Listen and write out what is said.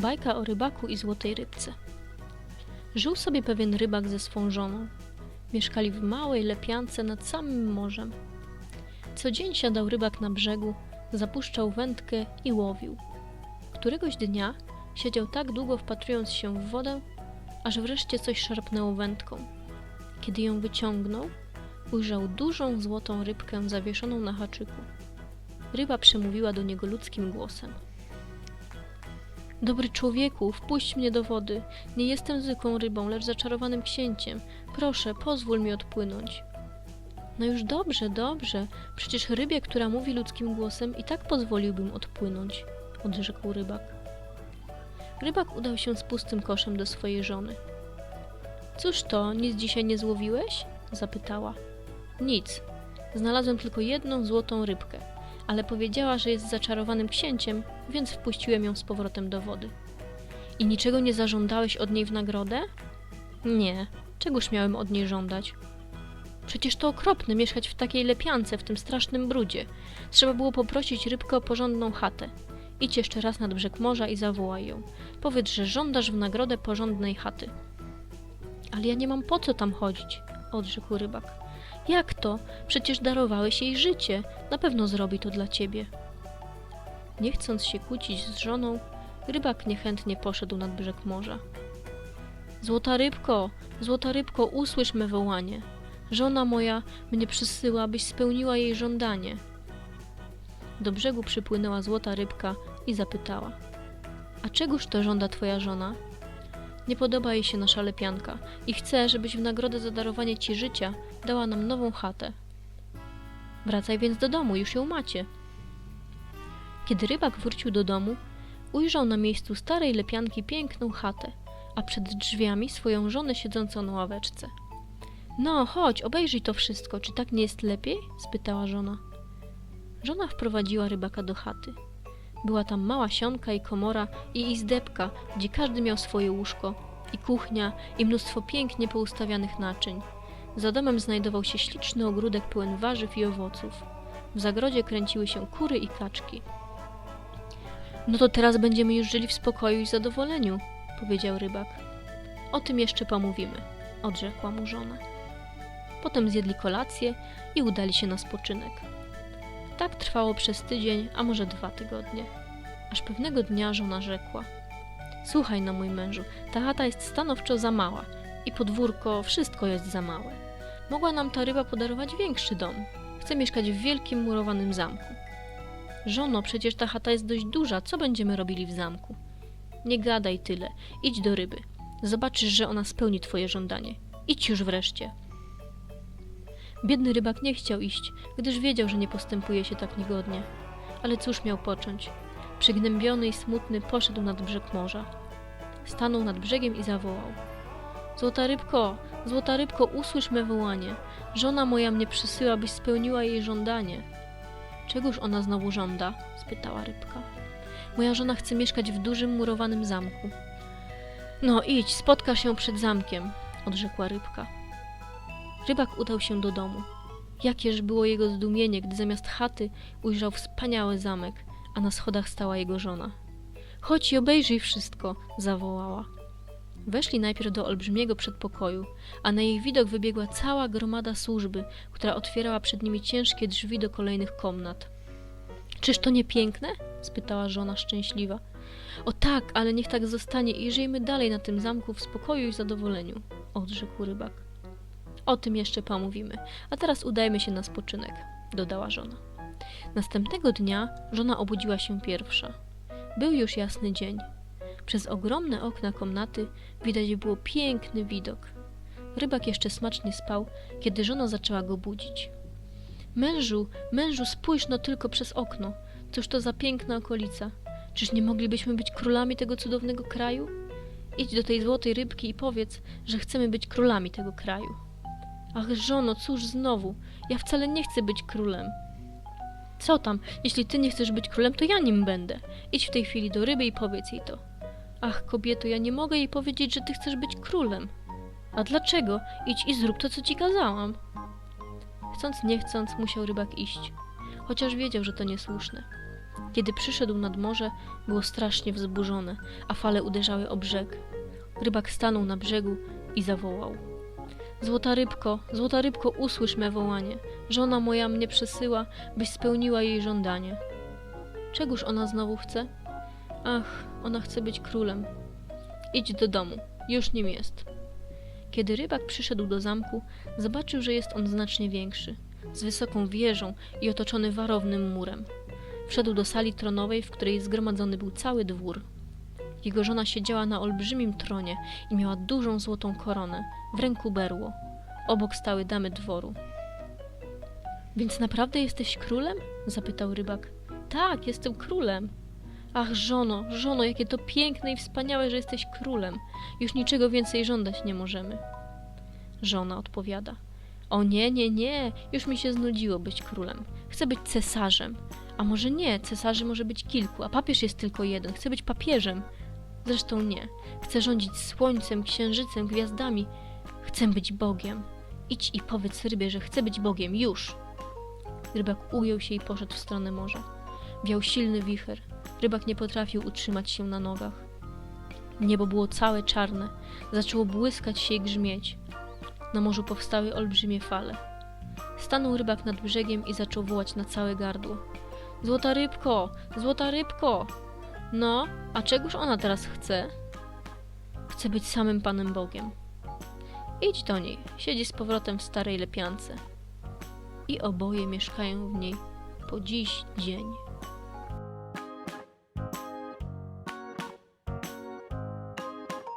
Bajka o rybaku i złotej rybce. Żył sobie pewien rybak ze swą żoną. Mieszkali w małej lepiance nad samym morzem. Co dzień siadał rybak na brzegu, zapuszczał wędkę i łowił. Któregoś dnia siedział tak długo wpatrując się w wodę, aż wreszcie coś szarpnęło wędką. Kiedy ją wyciągnął, ujrzał dużą złotą rybkę zawieszoną na haczyku. Ryba przemówiła do niego ludzkim głosem. Dobry człowieku, wpuść mnie do wody. Nie jestem zwykłą rybą, lecz zaczarowanym księciem. Proszę, pozwól mi odpłynąć. No już dobrze, dobrze. Przecież rybie, która mówi ludzkim głosem, i tak pozwoliłbym odpłynąć, odrzekł rybak. Rybak udał się z pustym koszem do swojej żony. Cóż to, nic dzisiaj nie złowiłeś? zapytała. Nic. Znalazłem tylko jedną złotą rybkę, ale powiedziała, że jest zaczarowanym księciem, więc wpuściłem ją z powrotem do wody. I niczego nie zażądałeś od niej w nagrodę? Nie. Czegoż miałem od niej żądać? Przecież to okropne mieszkać w takiej lepiance, w tym strasznym brudzie. Trzeba było poprosić rybkę o porządną chatę. Idź jeszcze raz nad brzeg morza i zawołaj ją. Powiedz, że żądasz w nagrodę porządnej chaty. Ale ja nie mam po co tam chodzić, odrzekł rybak. Jak to? Przecież darowałeś jej życie. Na pewno zrobi to dla ciebie. Nie chcąc się kłócić z żoną, rybak niechętnie poszedł nad brzeg morza. Złota rybko, złota rybko, usłysz me wołanie. Żona moja mnie przysyła, byś spełniła jej żądanie. Do brzegu przypłynęła złota rybka i zapytała: A czegoż to żąda twoja żona? Nie podoba jej się nasza lepianka i chce, żebyś w nagrodę za darowanie ci życia dała nam nową chatę. Wracaj więc do domu, już ją macie. Kiedy rybak wrócił do domu, ujrzał na miejscu starej lepianki piękną chatę, a przed drzwiami swoją żonę siedzącą na ławeczce. No, chodź, obejrzyj to wszystko, czy tak nie jest lepiej? spytała żona. Żona wprowadziła rybaka do chaty. Była tam mała sionka i komora i izdebka, gdzie każdy miał swoje łóżko, i kuchnia, i mnóstwo pięknie poustawianych naczyń. Za domem znajdował się śliczny ogródek pełen warzyw i owoców. W zagrodzie kręciły się kury i kaczki. No to teraz będziemy już żyli w spokoju i zadowoleniu, powiedział rybak. O tym jeszcze pomówimy, odrzekła mu żona. Potem zjedli kolację i udali się na spoczynek. Tak trwało przez tydzień, a może dwa tygodnie. Aż pewnego dnia żona rzekła: Słuchaj, no mój mężu, ta chata jest stanowczo za mała i podwórko, wszystko jest za małe. Mogła nam ta ryba podarować większy dom. Chcę mieszkać w wielkim murowanym zamku. Żono, przecież ta chata jest dość duża, co będziemy robili w zamku? Nie gadaj tyle, idź do ryby. Zobaczysz, że ona spełni twoje żądanie. Idź już wreszcie. Biedny rybak nie chciał iść, gdyż wiedział, że nie postępuje się tak niegodnie. Ale cóż miał począć? Przygnębiony i smutny poszedł nad brzeg morza. Stanął nad brzegiem i zawołał. Złota rybko, złota rybko, usłysz me wołanie. Żona moja mnie przysyła, byś spełniła jej żądanie. Czegoż ona znowu żąda? spytała rybka. Moja żona chce mieszkać w dużym murowanym zamku. No idź, spotkasz się przed zamkiem, odrzekła rybka. Rybak udał się do domu. Jakież było jego zdumienie, gdy zamiast chaty ujrzał wspaniały zamek, a na schodach stała jego żona. Chodź i obejrzyj wszystko, zawołała. Weszli najpierw do olbrzymiego przedpokoju, a na ich widok wybiegła cała gromada służby, która otwierała przed nimi ciężkie drzwi do kolejnych komnat. Czyż to nie piękne? spytała żona szczęśliwa. O tak, ale niech tak zostanie i żyjmy dalej na tym zamku w spokoju i zadowoleniu, odrzekł rybak. O tym jeszcze pomówimy, a teraz udajmy się na spoczynek, dodała żona. Następnego dnia żona obudziła się pierwsza. Był już jasny dzień. Przez ogromne okna komnaty widać było piękny widok. Rybak jeszcze smacznie spał, kiedy żona zaczęła go budzić. Mężu, mężu, spójrz no tylko przez okno. Cóż to za piękna okolica. Czyż nie moglibyśmy być królami tego cudownego kraju? Idź do tej złotej rybki i powiedz, że chcemy być królami tego kraju. Ach, żono, cóż znowu? Ja wcale nie chcę być królem. Co tam? Jeśli ty nie chcesz być królem, to ja nim będę. Idź w tej chwili do ryby i powiedz jej to. Ach, kobieto, ja nie mogę jej powiedzieć, że ty chcesz być królem. A dlaczego? Idź i zrób to, co ci kazałam. Chcąc nie chcąc, musiał rybak iść, chociaż wiedział, że to niesłuszne. Kiedy przyszedł nad morze, było strasznie wzburzone, a fale uderzały o brzeg. Rybak stanął na brzegu i zawołał. Złota rybko, złota rybko, usłysz me wołanie. Żona moja mnie przesyła, byś spełniła jej żądanie. Czegóż ona znowu chce? Ach, ona chce być królem. Idź do domu, już nim jest. Kiedy rybak przyszedł do zamku, zobaczył, że jest on znacznie większy, z wysoką wieżą i otoczony warownym murem. Wszedł do sali tronowej, w której zgromadzony był cały dwór. Jego żona siedziała na olbrzymim tronie i miała dużą złotą koronę, w ręku berło. Obok stały damy dworu. Więc naprawdę jesteś królem? zapytał rybak. Tak, jestem królem. Ach, żono, żono, jakie to piękne i wspaniałe, że jesteś królem. Już niczego więcej żądać nie możemy. Żona odpowiada. O nie, nie, nie, już mi się znudziło być królem. Chcę być cesarzem. A może nie, cesarzy może być kilku, a papież jest tylko jeden. Chcę być papieżem. Zresztą nie. Chcę rządzić słońcem, księżycem, gwiazdami. Chcę być Bogiem. Idź i powiedz rybie, że chcę być Bogiem, już. Rybak ujął się i poszedł w stronę morza. Wiał silny wicher. Rybak nie potrafił utrzymać się na nogach. Niebo było całe czarne. Zaczęło błyskać się i grzmieć. Na morzu powstały olbrzymie fale. Stanął rybak nad brzegiem i zaczął wołać na całe gardło. Złota rybko! Złota rybko! No, a czegoż ona teraz chce? Chce być samym Panem Bogiem. Idź do niej, siedzi z powrotem w starej lepiance. I oboje mieszkają w niej po dziś dzień.